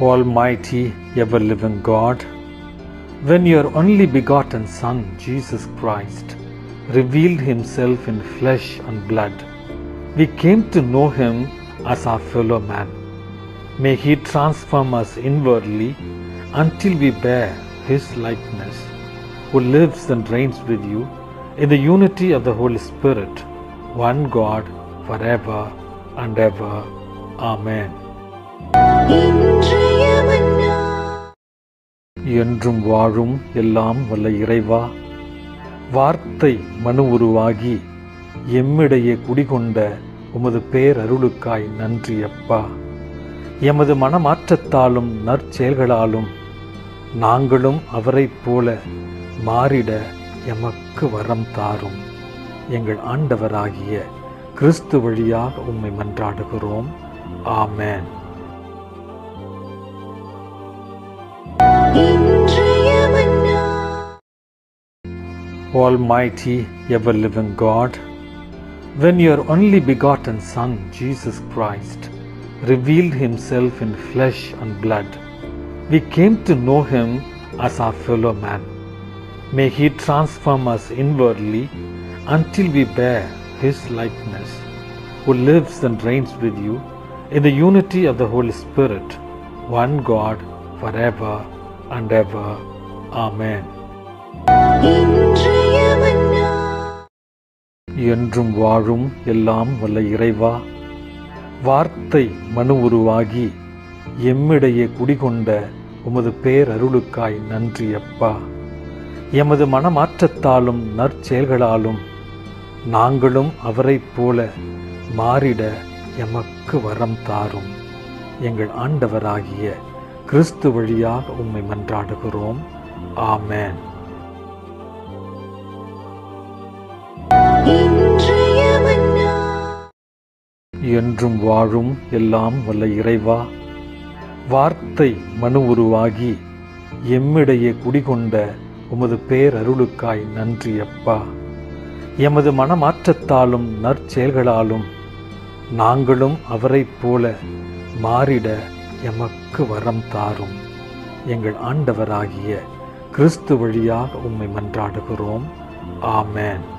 Almighty, ever living God, when your only begotten Son, Jesus Christ, revealed himself in flesh and blood, we came to know him as our fellow man. May he transform us inwardly until we bear his likeness, who lives and reigns with you in the unity of the Holy Spirit, one God, forever and ever. Amen. என்றும் வாழும் எல்லாம் வல்ல இறைவா. வார்த்தை மனு உருவாகி எம்மிடையே குடிகொண்ட உமது பேரருளுக்காய் நன்றி அப்பா. எமது மனமாற்றத்தாலும் நற்செயல்களாலும் நாங்களும் அவரைப் போல மாறிட எமக்கு வரம் தாரும். எங்கள் ஆண்டவராகிய கிறிஸ்து வழியாக உம்மை மன்றாடுகிறோம். ஆமேன். Almighty, ever living God, when your only begotten Son, Jesus Christ, revealed himself in flesh and blood, we came to know him as our fellow man. May he transform us inwardly until we bear his likeness, who lives and reigns with you in the unity of the Holy Spirit, one God, forever and ever. Amen. என்றும் வாழும் எல்லாம் வல்ல இறைவா வார்த்தை மனு உருவாகி எம்மிடையே குடிகொண்ட உமது பேரருளுக்காய் நன்றி அப்பா. எமது மனமாற்றத்தாலும் நற்செயல்களாலும் நாங்களும் அவரைப் போல மாறிட எமக்கு வரம் தாரும். எங்கள் ஆண்டவராகிய கிறிஸ்து வழியாக உம்மை மன்றாடுகிறோம். ஆமேன். என்றும் வாழும் எல்லாம் வல்ல இறைவா. வார்த்தை மனு உருவாகி எம்மிடையே குடிகொண்ட உமது பேரருளுக்காய் நன்றி அப்பா. எமது மனமாற்றத்தாலும் நற்செயல்களாலும் நாங்களும் அவரைப் போல மாறிட எமக்கு வரம் தாரும். எங்கள் ஆண்டவராகிய கிறிஸ்து வழியாக உம்மை மன்றாடுகிறோம். ஆமென்.